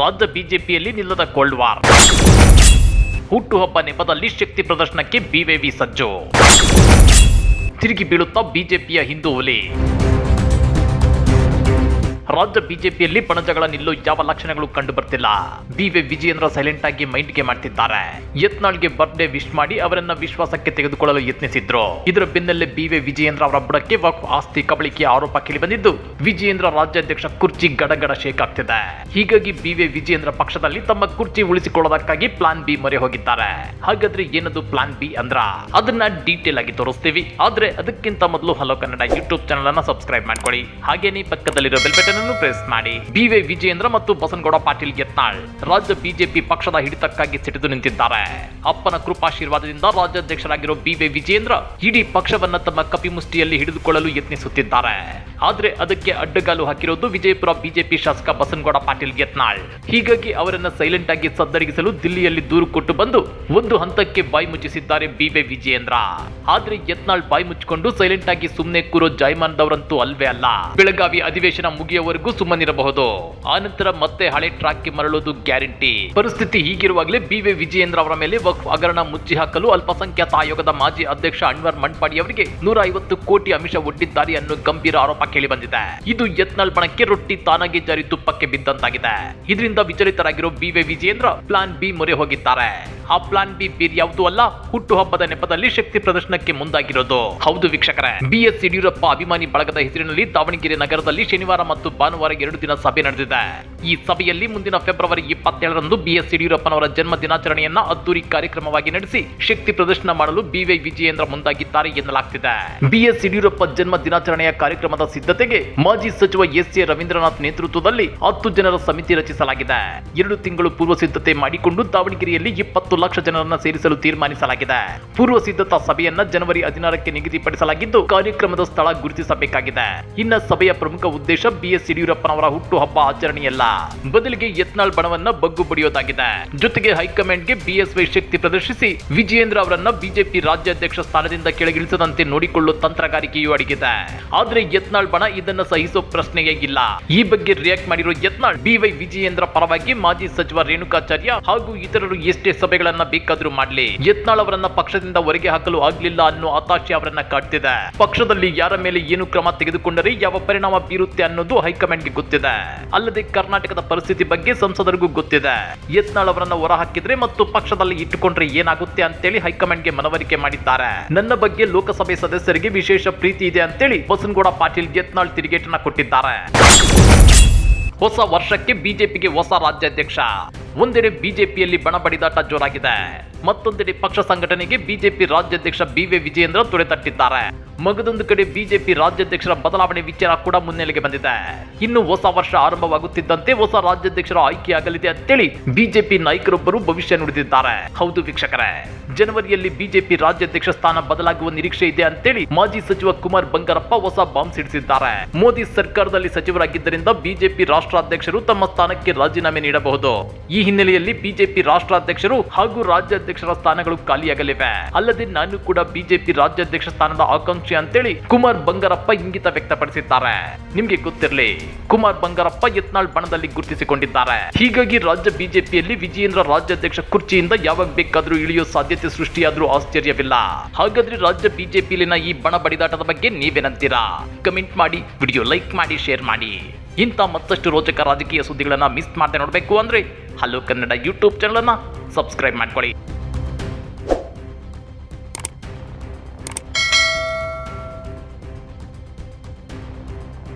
ರಾಜ್ಯ ಬಿಜೆಪಿಯಲ್ಲಿ ನಿಲ್ಲದ cold war ಹುಟ್ಟುಹಬ್ಬ ನೆಪದಲ್ಲಿ ಶಕ್ತಿ ಪ್ರದರ್ಶನಕ್ಕೆ ಬಿವೇವಿ ಸಜ್ಜು. ತಿರುಗಿ ಬೀಳುತ್ತಾ ಬಿಜೆಪಿಯ ಹಿಂದೂ ಹುಲಿ ರಾಜ್ಯ ಬಿಜೆಪಿಯಲ್ಲಿ ಪಣಜಗಳ ನಿಲ್ಲೋ ಯಾವ ಲಕ್ಷಣಗಳು ಕಂಡು ಬರ್ತಿಲ್ಲ? ಬಿವೆ ವಿಜಯೇಂದ್ರ ಸೈಲೆಂಟ್ ಆಗಿ ಮೈಂಡ್ಗೆ ಮಾಡ್ತಿದ್ದಾರೆ. ಯತ್ನಾಳ್ಗೆ ಬರ್ಡೇ ವಿಶ್ ಮಾಡಿ ಅವರನ್ನ ವಿಶ್ವಾಸಕ್ಕೆ ತೆಗೆದುಕೊಳ್ಳಲು ಯತ್ನಿಸಿದ್ರು. ಇದರ ಬೆನ್ನಲ್ಲೇ ಬಿವಿ ವಿಜಯೇಂದ್ರ ಅವರ ಬುಡಕ್ಕೆ ವಕ್ಫ್ ಆಸ್ತಿ ಕಬಳಿಕೆ ಆರೋಪ ಕೇಳಿ ಬಂದಿದ್ದು, ವಿಜಯೇಂದ್ರ ರಾಜ್ಯಾಧ್ಯಕ್ಷ ಕುರ್ಚಿ ಗಡಗಡ ಶೇಕ್ ಆಗ್ತಿದೆ. ಹೀಗಾಗಿ ಬಿವಿ ವಿಜಯೇಂದ್ರ ಪಕ್ಷದಲ್ಲಿ ತಮ್ಮ ಕುರ್ಚಿ ಉಳಿಸಿಕೊಳ್ಳೋದಕ್ಕಾಗಿ ಪ್ಲಾನ್ ಬಿ ಮೊರೆ ಹೋಗಿದ್ದಾರೆ. ಹಾಗಾದ್ರೆ ಏನದು ಪ್ಲಾನ್ ಬಿ ಅಂದ್ರ? ಅದನ್ನ ಡೀಟೇಲ್ ಆಗಿ ತೋರಿಸ್ತೀವಿ. ಆದ್ರೆ ಅದಕ್ಕಿಂತ ಮೊದಲು ಹಲೋ ಕನ್ನಡ ಯೂಟ್ಯೂಬ್ ಚಾನಲ್ ಅನ್ನ ಸಬ್ಸ್ಕ್ರೈಬ್ ಮಾಡ್ಕೊಳ್ಳಿ. ಹಾಗೇನೆ ಪಕ್ಕದಲ್ಲಿರೋ ಬೆಲ್ ಬಟನ್ ಅನ್ನು ಪ್ರೆಸ್ ಮಾಡಿ. ಬಿವೆ ವಿಜಯೇಂದ್ರ ಮತ್ತು ಬಸನಗೌಡ ಪಾಟೀಲ್ ಗೆತ್ನಾಳ್ ರಾಜ್ಯ ಬಿಜೆಪಿ ಪಕ್ಷದ ಹಿಡಿತಕ್ಕಾಗಿ ಸಿಟಿದು ನಿಂತಿದ್ದಾರೆ. ಅಪ್ಪನ ಕೃಪಾಶೀರ್ವಾದದಿಂದ ರಾಜ್ಯಾಧ್ಯಕ್ಷರಾಗಿರೋ ಬಿವೆ ವಿಜಯೇಂದ್ರ ಇಡೀ ಪಕ್ಷವನ್ನ ತಮ್ಮ ಕಪಿಮುಷ್ಟಿಯಲ್ಲಿ ಹಿಡಿದುಕೊಳ್ಳಲು ಯತ್ನಿಸುತ್ತಿದ್ದಾರೆ. ಆದ್ರೆ ಅದಕ್ಕೆ ಅಡ್ಡಗಾಲು ಹಾಕಿರೋದು ವಿಜಯಪುರ ಬಿಜೆಪಿ ಶಾಸಕ ಬಸನಗೌಡ ಪಾಟೀಲ್ ಗೆತ್ನಾಳ್ ಹೀಗಾಗಿ ಅವರನ್ನ ಸೈಲೆಂಟ್ ಆಗಿ ಸದ್ದರಿಗಿಸಲು ದಿಲ್ಲಿಯಲ್ಲಿ ದೂರು ಕೊಟ್ಟು ಬಂದು ಒಂದು ಹಂತಕ್ಕೆ ಬಾಯಿ ಮುಚ್ಚಿಸಿದ್ದಾರೆ ಬಿವೆ ವಿಜಯೇಂದ್ರ. ಆದ್ರೆ ಯತ್ನಾಳ್ ಬಾಯಿ ಮುಚ್ಚಿಕೊಂಡು ಸೈಲೆಂಟ್ ಆಗಿ ಸುಮ್ನೆ ಕೂರೋ ಜಾಯ್ಮಾನ್ದವರಂತೂ ಅಲ್ವೇ ಅಲ್ಲ. ಬೆಳಗಾವಿ ಅಧಿವೇಶನ ಮುಗಿಯುವವರೆಗೂ ಸುಮ್ಮನಿರಬಹುದು. ಆನಂತರ ಮತ್ತೆ ಹಳೆ ಟ್ರಾಕ್ಗೆ ಮರಳೋದು ಗ್ಯಾರಂಟಿ. ಪರಿಸ್ಥಿತಿ ಹೀಗಿರುವಾಗಲೇ ಬಿವೆ ವಿಜಯೇಂದ್ರ ಅವರ ಮೇಲೆ ವಕ್ಫ್ ಹಗರಣ ಮುಚ್ಚಿ ಹಾಕಲು ಅಲ್ಪಸಂಖ್ಯಾತ ಆಯೋಗದ ಮಾಜಿ ಅಧ್ಯಕ್ಷ ಅನ್ವರ್ ಮಣ್ಪಾಡಿ ಅವರಿಗೆ ನೂರ ಐವತ್ತು ಕೋಟಿ ಅಮಿಷ ಒಡ್ಡಿದ್ದಾರೆ ಅನ್ನೋ ಗಂಭೀರ ಆರೋಪ ಕೇಳಿ ಬಂದಿದೆ ಇದು ಯತ್ನಾಳ್ ಬಣಕ್ಕೆ ರೊಟ್ಟಿ ತಾನಾಗಿ ಜಾರಿ ತುಪ್ಪಕ್ಕೆ ಬಿದ್ದಂತಾಗಿದೆ. ಇದರಿಂದ ವಿಚಲಿತರಾಗಿರೋ ಬಿವೆ ವಿಜಯೇಂದ್ರ ಪ್ಲಾನ್ ಬಿ ಮೊರೆ ಹೋಗಿದ್ದಾರೆ. ಆ ಪ್ಲಾನ್ ಬಿ ಬೇರೆ ಯಾವುದೂ ಅಲ್ಲ, ಹುಟ್ಟುಹಬ್ಬದ ನೆಪದಲ್ಲಿ ಶಕ್ತಿ ಪ್ರದರ್ಶನಕ್ಕೆ ಮುಂದಾಗಿರೋದು. ಹೌದು ವೀಕ್ಷಕರೇ ಬಿ ಎಸ್ ಯಡಿಯೂರಪ್ಪ ಅಭಿಮಾನಿ ಬಳಗದ ಹೆಸರಿನಲ್ಲಿ ದಾವಣಗೆರೆ ನಗರದಲ್ಲಿ ಶನಿವಾರ ಮತ್ತು ಭಾನುವಾರ ಎರಡು ದಿನ ಸಭೆ ನಡೆದಿದೆ. ಈ ಸಭೆಯಲ್ಲಿ ಮುಂದಿನ ಫೆಬ್ರವರಿ ಇಪ್ಪತ್ತೇಳರಂದು ಬಿ ಎಸ್ ಯಡಿಯೂರಪ್ಪನವರ ಜನ್ಮ ದಿನಾಚರಣೆಯನ್ನ ಅದ್ದೂರಿ ಕಾರ್ಯಕ್ರಮವಾಗಿ ನಡೆಸಿ ಶಕ್ತಿ ಪ್ರದರ್ಶನ ಮಾಡಲು ಬಿವೈ ವಿಜಯೇಂದ್ರ ಮುಂದಾಗಿದ್ದಾರೆ ಎನ್ನಲಾಗ್ತಿದೆ. ಬಿ ಎಸ್ ಯಡಿಯೂರಪ್ಪ ಜನ್ಮ ದಿನಾಚರಣೆಯ ಕಾರ್ಯಕ್ರಮದ ಸಿದ್ಧತೆಗೆ ಮಾಜಿ ಸಚಿವ ಎಸ್ ಎ ರವೀಂದ್ರನಾಥ್ ನೇತೃತ್ವದಲ್ಲಿ ಹತ್ತು ಜನರ ಸಮಿತಿ ರಚಿಸಲಾಗಿದೆ. ಎರಡು ತಿಂಗಳು ಪೂರ್ವ ಸಿದ್ಧತೆ ಮಾಡಿಕೊಂಡು ದಾವಣಗೆರೆಯಲ್ಲಿ ಇಪ್ಪತ್ತು ಲಕ್ಷ ಜನರನ್ನ ಸೇರಿಸಲು ತೀರ್ಮಾನಿಸಲಾಗಿದೆ. ಪೂರ್ವ ಸಿದ್ಧತಾ ಸಭೆಯನ್ನ ಜನವರಿ ಹದಿನಾರಕ್ಕೆ ನಿಗದಿಪಡಿಸಲಾಗಿದ್ದು, ಕಾರ್ಯಕ್ರಮದ ಸ್ಥಳ ಗುರುತಿಸಬೇಕಾಗಿದೆ. ಇನ್ನ ಸಭೆಯ ಪ್ರಮುಖ ಉದ್ದೇಶ ಬಿಎಸ್ ಯಡಿಯೂರಪ್ಪನವರ ಹುಟ್ಟುಹಬ್ಬ ಆಚರಣೆಯಲ್ಲ. ಬದಲಿಗೆ ಯತ್ನಾಳ್ ಬಣವನ್ನ ಬಗ್ಗು ಬಡಿಯೋದಾಗಿದೆ. ಜೊತೆಗೆ ಹೈಕಮಾಂಡ್ಗೆ ಬಿಎಸ್ವೈ ಶಕ್ತಿ ಪ್ರದರ್ಶಿಸಿ, ವಿಜಯೇಂದ್ರ ಅವರನ್ನ ಬಿಜೆಪಿ ರಾಜ್ಯಾಧ್ಯಕ್ಷ ಸ್ಥಾನದಿಂದ ಕೆಳಗಿಳಿಸದಂತೆ ನೋಡಿಕೊಳ್ಳುವ ತಂತ್ರಗಾರಿಕೆಯೂ ಅಡಗಿದೆ. ಆದ್ರೆ ಯತ್ನಾಳ್ ಬಣ ಇದನ್ನ ಸಹಿಸೋ ಪ್ರಶ್ನೆಯೇ ಇಲ್ಲ. ಈ ಬಗ್ಗೆ ರಿಯಾಕ್ಟ್ ಮಾಡಿರುವ ಯತ್ನಾಳ್ ಬಿವೈ ವಿಜಯೇಂದ್ರ ಪರವಾಗಿ ಮಾಜಿ ಸಚಿವ ರೇಣುಕಾಚಾರ್ಯ ಹಾಗೂ ಇತರರು ಎಷ್ಟೇ ಸಭೆಗಳನ್ನ ಬೇಕಾದ್ರೂ ಮಾಡ್ಲಿ. ಯತ್ನಾಳ್ ಅವರನ್ನ ಪಕ್ಷದಿಂದ ಹೊರಗೆ ಹಾಕಲು ಆಗ್ಲಿಲ್ಲ ಅನ್ನೋ ಹತಾಶೆ ಅವರನ್ನ ಕಾಡ್ತಿದೆ. ಪಕ್ಷದಲ್ಲಿ ಯಾರ ಮೇಲೆ ಏನು ಕ್ರಮ ತೆಗೆದುಕೊಂಡರೆ ಯಾವ ಪರಿಣಾಮ ಬೀರುತ್ತೆ ಅನ್ನೋದು ಹೈಕಮಾಂಡ್ಗೆ ಗೊತ್ತಿದೆ. ಅಲ್ಲದೆ ಕರ್ನಾಟಕದ ಪರಿಸ್ಥಿತಿ ಬಗ್ಗೆ ಸಂಸದರಿಗೂ ಗೊತ್ತಿದೆ. ಯತ್ನಾಳ್ ಅವರನ್ನ ಹೊರ ಹಾಕಿದ್ರೆ ಮತ್ತು ಪಕ್ಷದಲ್ಲಿ ಇಟ್ಟುಕೊಂಡ್ರೆ ಏನಾಗುತ್ತೆ ಅಂತೇಳಿ ಹೈಕಮಾಂಡ್ಗೆ ಮನವರಿಕೆ ಮಾಡಿದ್ದಾರೆ. ನನ್ನ ಬಗ್ಗೆ ಲೋಕಸಭೆ ಸದಸ್ಯರಿಗೆ ವಿಶೇಷ ಪ್ರೀತಿ ಇದೆ ಅಂತೇಳಿ ಬಸನಗೌಡ ಪಾಟೀಲ್ ಯತ್ನಾಳ್ ತಿರುಗೇಟನ್ನ ಕೊಟ್ಟಿದ್ದಾರೆ. ಹೊಸ ವರ್ಷಕ್ಕೆ ಬಿಜೆಪಿಗೆ ಹೊಸ ರಾಜ್ಯಾಧ್ಯಕ್ಷ. ಒಂದೆಡೆ ಬಿಜೆಪಿಯಲ್ಲಿ ಬಣಬಡಿದಾಟ ಜೋರಾಗಿದೆ. ಮತ್ತೊಂದೆಡೆ ಪಕ್ಷ ಸಂಘಟನೆಗೆ ಬಿಜೆಪಿ ರಾಜ್ಯಾಧ್ಯಕ್ಷ ಬಿವೆ ವಿಜಯೇಂದ್ರ ತೊಡೆತಟ್ಟಿದ್ದಾರೆ ಮಗದೊಂದು ಕಡೆ ಬಿಜೆಪಿ ರಾಜ್ಯಾಧ್ಯಕ್ಷರ ಬದಲಾವಣೆ ವಿಚಾರ ಕೂಡ ಮುನ್ನೆಲೆಗೆ ಬಂದಿದೆ. ಇನ್ನು ಹೊಸ ವರ್ಷ ಆರಂಭವಾಗುತ್ತಿದ್ದಂತೆ ಹೊಸ ರಾಜ್ಯಾಧ್ಯಕ್ಷರ ಆಯ್ಕೆಯಾಗಲಿದೆ ಅಂತೇಳಿ ಬಿಜೆಪಿ ನಾಯಕರೊಬ್ಬರು ಭವಿಷ್ಯ ನುಡಿದಿದ್ದಾರೆ. ಹೌದು ವೀಕ್ಷಕರೇ, ಜನವರಿಯಲ್ಲಿ ಬಿಜೆಪಿ ರಾಜ್ಯಾಧ್ಯಕ್ಷ ಸ್ಥಾನ ಬದಲಾಗುವ ನಿರೀಕ್ಷೆ ಇದೆ ಅಂತೇಳಿ ಮಾಜಿ ಸಚಿವ ಕುಮಾರ್ ಬಂಗಾರಪ್ಪ ಹೊಸ ಬಾಂಬ್ ಸಿಡಿಸಿದ್ದಾರೆ. ಮೋದಿ ಸರ್ಕಾರದಲ್ಲಿ ಸಚಿವರಾಗಿದ್ದರಿಂದ ಬಿಜೆಪಿ ರಾಷ್ಟ್ರಾಧ್ಯಕ್ಷರು ತಮ್ಮ ಸ್ಥಾನಕ್ಕೆ ರಾಜೀನಾಮೆ ನೀಡಬಹುದು. ಈ ಹಿನ್ನೆಲೆಯಲ್ಲಿ ಬಿಜೆಪಿ ರಾಷ್ಟ್ರಾಧ್ಯಕ್ಷರು ಹಾಗೂ ರಾಜ್ಯಾಧ್ಯಕ್ಷರ ಸ್ಥಾನಗಳು ಖಾಲಿಯಾಗಲಿವೆ. ಅಲ್ಲದೆ ನಾನು ಕೂಡ ಬಿಜೆಪಿ ರಾಜ್ಯಾಧ್ಯಕ್ಷ ಸ್ಥಾನದ ಆಕಾಂಕ್ಷಿ ಅಂತೇಳಿ ಕುಮಾರ್ ಬಂಗಾರಪ್ಪ ಇಂಗಿತ ವ್ಯಕ್ತಪಡಿಸಿದ್ದಾರೆ. ನಿಮ್ಗೆ ಗೊತ್ತಿರಲಿ, ಕುಮಾರ್ ಬಂಗಾರಪ್ಪ ಯತ್ನಾಳ್ ಬಣದಲ್ಲಿ ಗುರುತಿಸಿಕೊಂಡಿದ್ದಾರೆ. ಹೀಗಾಗಿ ರಾಜ್ಯ ಬಿಜೆಪಿಯಲ್ಲಿ ವಿಜಯೇಂದ್ರ ರಾಜ್ಯಾಧ್ಯಕ್ಷ ಕುರ್ಚಿಯಿಂದ ಯಾವಾಗ ಬೇಕಾದ್ರೂ ಇಳಿಯೋ ಸಾಧ್ಯತೆ ಸೃಷ್ಟಿಯಾದ್ರೂ ಆಶ್ಚರ್ಯವಿಲ್ಲ. ಹಾಗಾದ್ರೆ ರಾಜ್ಯ ಬಿಜೆಪಿಯಲ್ಲಿನ ಈ ಬಣ ಬಡಿದಾಟದ ಬಗ್ಗೆ ನೀವೇನಂತೀರಾ? ಕಮೆಂಟ್ ಮಾಡಿ, ವಿಡಿಯೋ ಲೈಕ್ ಮಾಡಿ, ಶೇರ್ ಮಾಡಿ. ಇಂಥ ಮತ್ತಷ್ಟು ರೋಚಕ ರಾಜಕೀಯ ಸುದ್ದಿಗಳನ್ನ ಮಿಸ್ ಮಾಡದೆ ನೋಡಬೇಕು ಅಂದ್ರೆ ಹಲೋ ಕನ್ನಡ ಯೂಟ್ಯೂಬ್ ಚಾನಲ್ ಅನ್ನ ಸಬ್ಸ್ಕ್ರೈಬ್ ಮಾಡ್ಕೊಳ್ಳಿ.